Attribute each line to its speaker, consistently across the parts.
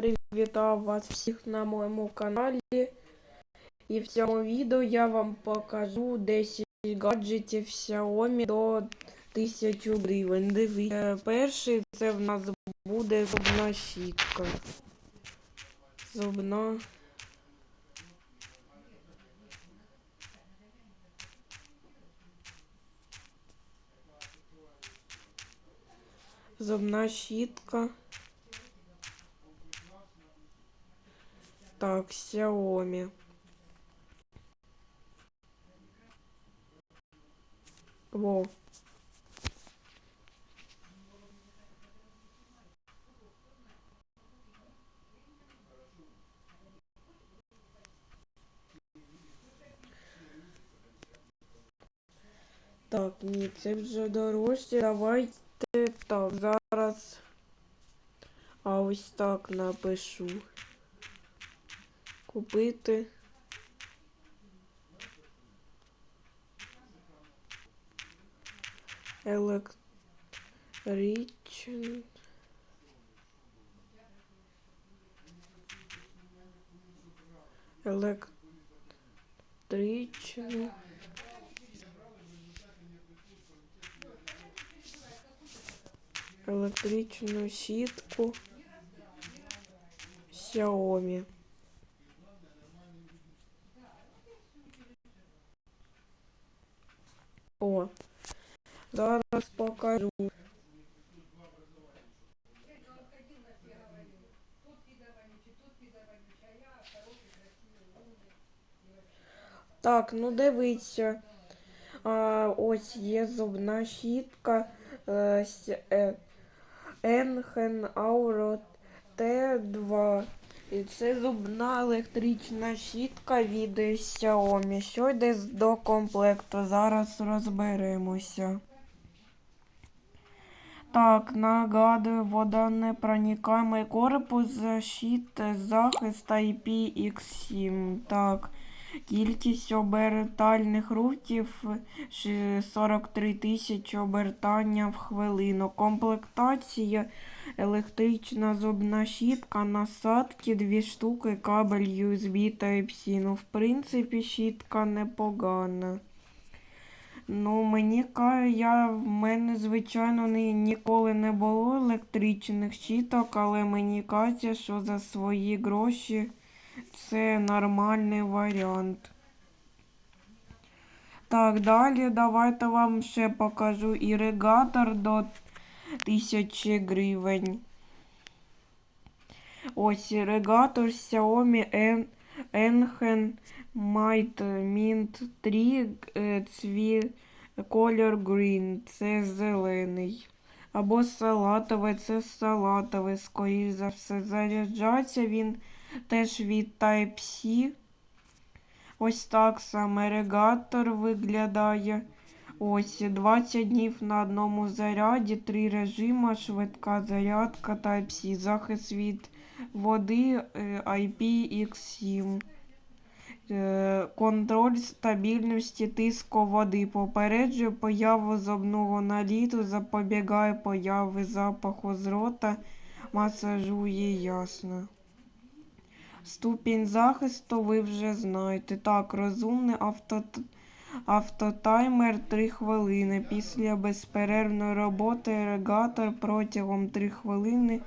Speaker 1: привітав вас всіх на моєму каналі. І в цьому відео я вам покажу 10 гаджетів Xiaomi до 1000 гривень. Дивіться, перший це в нас буде зубна щітка. Зубна. Зубна щітка. Так, Xiaomi. Во. Так, ні, це вже дорожче. Давайте так, зараз. А ось так напишу. Купити. Електричний. Електричний. Електричну щітку Xiaomi. О, зараз покажу. Так, ну дивіться. А, ось є зубна щітка е, е, Enhen Auro T2. І це зубна електрична щітка від Xiaomi. Що йде до комплекту? Зараз розберемося. Так, нагадую, водонепроникаемый корпус, защит, захист IPX7. Так, кількість обертальних рухів 43 тисячі обертання в хвилину. Комплектація електрична зубна щітка, насадки, дві штуки, кабель USB Type-C. Ну, в принципі, щітка непогана. Ну, мені я в мене, звичайно, ні, ніколи не було електричних щиток, але мені кажеться, що за свої гроші це нормальний варіант. Так, далі давайте вам ще покажу іригатор до 1000 гривень. Ось іригатор Xiaomi N Enhen Might Mint 3 е, цві Color Green. Це зелений. Або салатовий, це салатовий, скоріш за все. Заряджається він теж від Type-C. Ось так саме регатор виглядає. Ось 20 днів на одному заряді, три режима, швидка зарядка Type-C, захист від води е, IPX7. Е, Контроль стабільності тиску води попереджує появу зубного наліту, запобігає появи запаху з рота, масажує ясно. Ступінь захисту ви вже знаєте. Так, розумний авто, автотаймер 3 хвилини. Після безперервної роботи регатор протягом 3 хвилини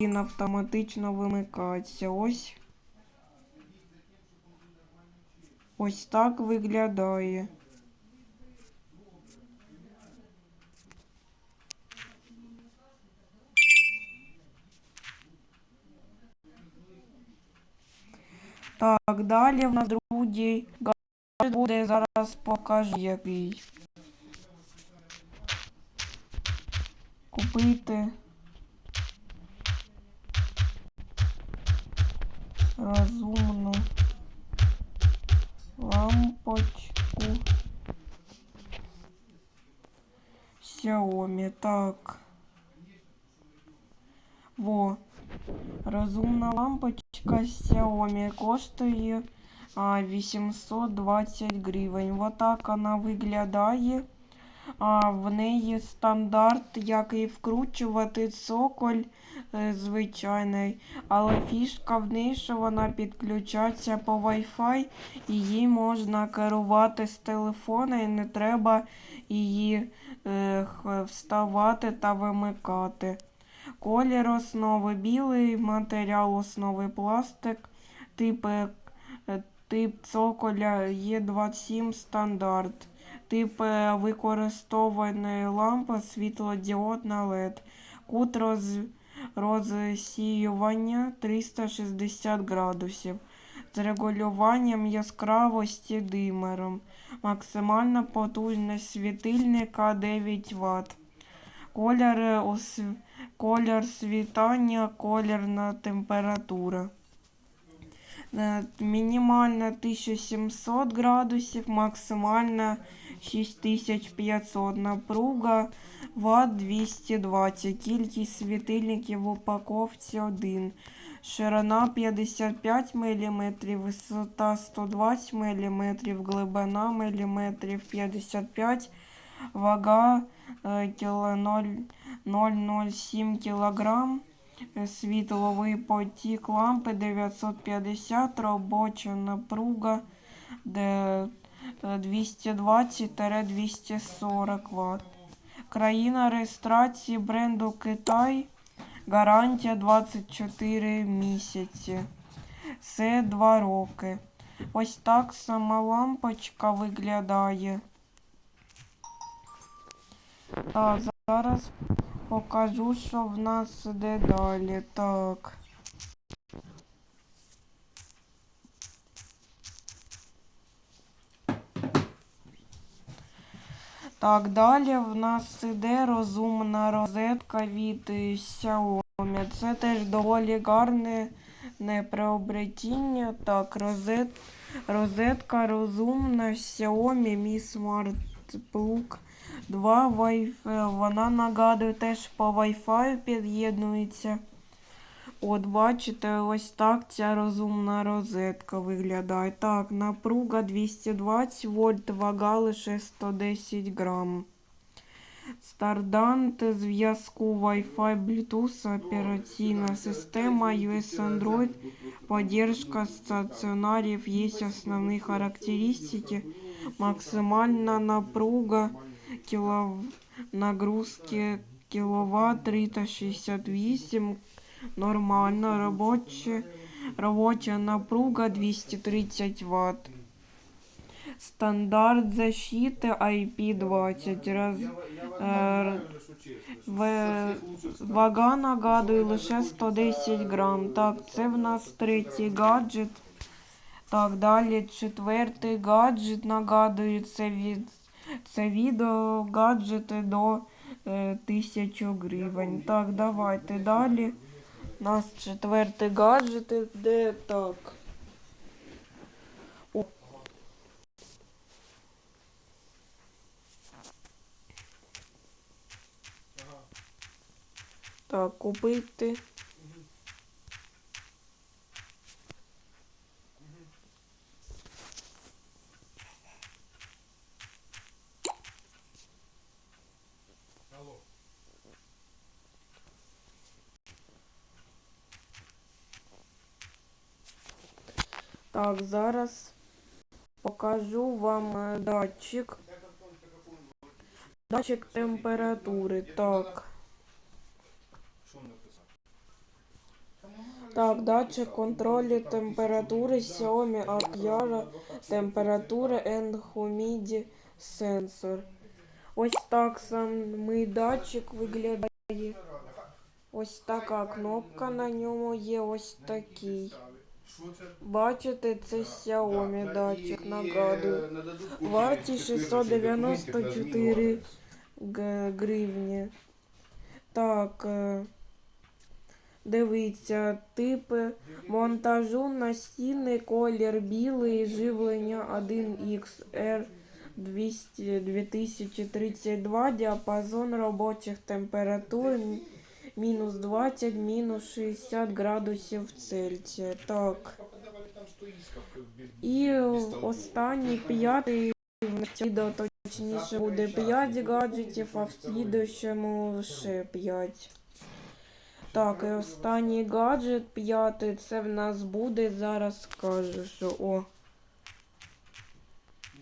Speaker 1: він автоматично вимикається. Ось. Ось так виглядає. Так, далі в нас другий буде, зараз покажу який. Купити. Розумну лампочку Xiaomi. Так. Во. Розумна лампочка Xiaomi коштує 820 гривень. Вот так вона виглядає. А в неї стандарт, як і вкручувати цоколь е, звичайний, але фішка в неї, що вона підключається по Wi-Fi, її можна керувати з телефона, і не треба її е, вставати та вимикати. Колір основи білий, матеріал основи пластик, тип, е, е, тип цоколя Е27 стандарт. Тип е, використованої лампи світлодіодна LED. Кут роз, розсіювання 360 градусів. З регулюванням яскравості димером. Максимальна потужність світильника 9 Вт. Колір, е, осв- колір світання, колірна температура. Е, Мінімальна 1700 градусів, максимальна 6500. Напруга Вт 220. Кількість світильників в упаковці 1. Ширина 55 мм, висота 120 мм, глибина мм 55 вага е, кіло 0,007 кг. Світловий потік лампи 950, робоча напруга е, 220-240 Вт. Країна реєстрації бренду Китай. Гарантія 24 місяці. Це 2 роки. Ось так сама лампочка виглядає. Так, зараз покажу, що в нас іде далі. Так. Так, далі в нас іде розумна розетка від Xiaomi. Це теж доволі гарне не приобретіння. Так, розет, розетка розумна Xiaomi Mi Smart Plug 2 Wi-Fi. Вона нагадує теж по Wi-Fi під'єднується. От бачите, ось так ця розумна розетка виглядає. Так, напруга 220 вольт, вага лише 110 грам. Стардант зв'язку Wi-Fi, Bluetooth, операційна система, US Android, поддержка стаціонарів, є основні характеристики, максимальна напруга, кіло... нагрузки кіловат 368, нормально, робоча, робоча напруга 230 Вт. Стандарт защиты IP20. Раз, е, в, вага нагадує лише 110 грам. Так, це в нас третій гаджет. Так, далі четвертий гаджет нагадую, це від це відео гаджети до е, 1000 гривень. Так, давайте далі. У нас четвертий гаджет іде так. О. Так, купити. Так, зараз покажу вам е, датчик. Датчик температури. Так. Так, датчик контролю температури Xiaomi Akiara температура and humidity sensor. Ось так самий датчик виглядає. Ось така кнопка на ньому є, ось такий. Бачите, це Xiaomi датчик, нагадую. Вартість 694 г- гривні. Так, е, дивіться, типи монтажу настінний колір білий, живлення 1XR 200 2032, діапазон робочих температур мінус 20, мінус 60 градусів Цельсія. Так. І останній п'ятий відео Точніше буде 5 гаджетів, а в слідущому ще 5. Так, і останній гаджет п'ятий, це в нас буде, зараз скажу, що о.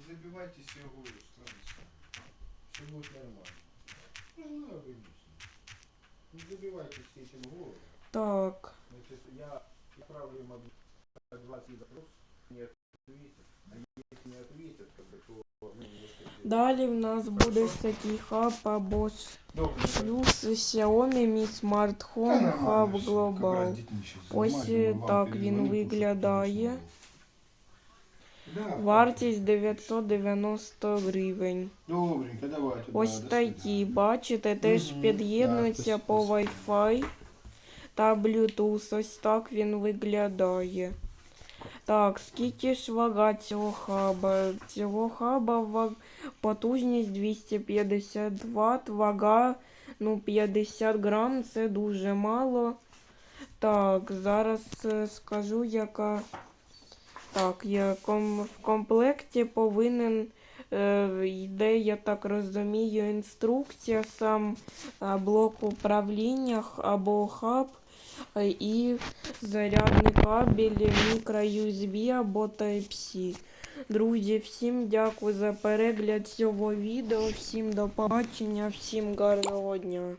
Speaker 2: Не его, Станислав. Все будет нормально. Ну, не знаю, конечно. Не забивайтесь этим в голову.
Speaker 1: Так.
Speaker 2: Значит, я отправлю им од- два запрос, не ответят. А если не ответят, как бы, то ну, немножко сделаю.
Speaker 1: Далі в нас буде такий хаб або ж
Speaker 2: Добре.
Speaker 1: плюс Xiaomi Mi Smart Home Hub Global. Ось е, так він виглядає. Вартість 990 гривень.
Speaker 2: Добренько, давайте.
Speaker 1: Ось
Speaker 2: да,
Speaker 1: такі, бачите, теж
Speaker 2: Мгм,
Speaker 1: під'єднуються
Speaker 2: да,
Speaker 1: по. Wi-Fi та Bluetooth. Ось так він виглядає. Так, скільки ж вага цього хаба? Цього хаба ва- потужність 250 Вт, вага ну 50 грам, це дуже мало. Так, зараз е, скажу, яка. Так, я ком... в комплекті повинен е, йде, я так розумію, інструкція, сам блок управління або хаб е, і зарядний кабель мікро USB або Type-C. Друзі, всім дякую за перегляд цього відео, всім до побачення, всім гарного дня.